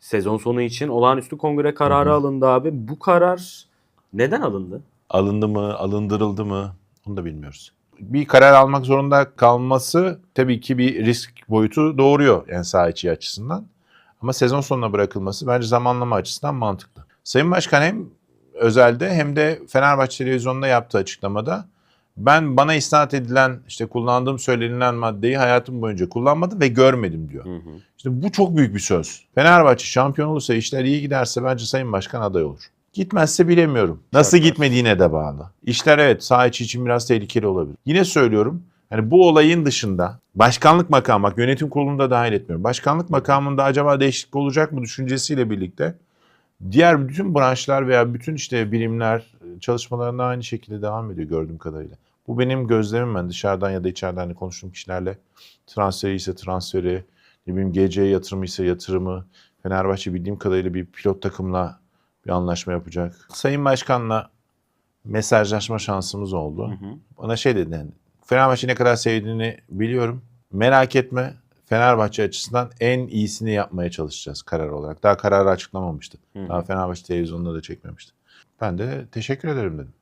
Sezon sonu için olağanüstü kongre kararı alındı abi. Bu karar neden alındı? Alındı mı, alındırıldı mı onu da bilmiyoruz. Bir karar almak zorunda kalması tabii ki bir risk boyutu doğuruyor yani saha içi açısından. Ama sezon sonuna bırakılması bence zamanlama açısından mantıklı. Sayın Başkan hem özelde hem de Fenerbahçe televizyonunda yaptığı açıklamada ben bana isnat edilen işte kullandığım söylenilen maddeyi hayatım boyunca kullanmadım ve görmedim diyor. Hı hı. İşte bu çok büyük bir söz. Fenerbahçe şampiyon olursa işler iyi giderse bence Sayın Başkan aday olur. Gitmezse bilemiyorum. Nasıl Şartlar. gitmediğine de bağlı. İşler evet saha içi için biraz tehlikeli olabilir. Yine söylüyorum hani bu olayın dışında başkanlık makamı bak yönetim kurulunu da dahil etmiyorum. Başkanlık makamında acaba değişiklik olacak mı düşüncesiyle birlikte diğer bütün branşlar veya bütün işte birimler çalışmalarına aynı şekilde devam ediyor gördüğüm kadarıyla. Bu benim gözlemim ben dışarıdan ya da içeriden hani konuştuğum kişilerle transferi ise transferi, ne bileyim GC yatırımı ise yatırımı, Fenerbahçe bildiğim kadarıyla bir pilot takımla bir anlaşma yapacak. Sayın Başkan'la mesajlaşma şansımız oldu. Hı hı. Bana şey dedi yani, Fenerbahçe ne kadar sevdiğini biliyorum. Merak etme Fenerbahçe açısından en iyisini yapmaya çalışacağız karar olarak. Daha kararı açıklamamıştı. Hı. Daha Fenerbahçe televizyonunda da çekmemişti. Ben de teşekkür ederim dedim.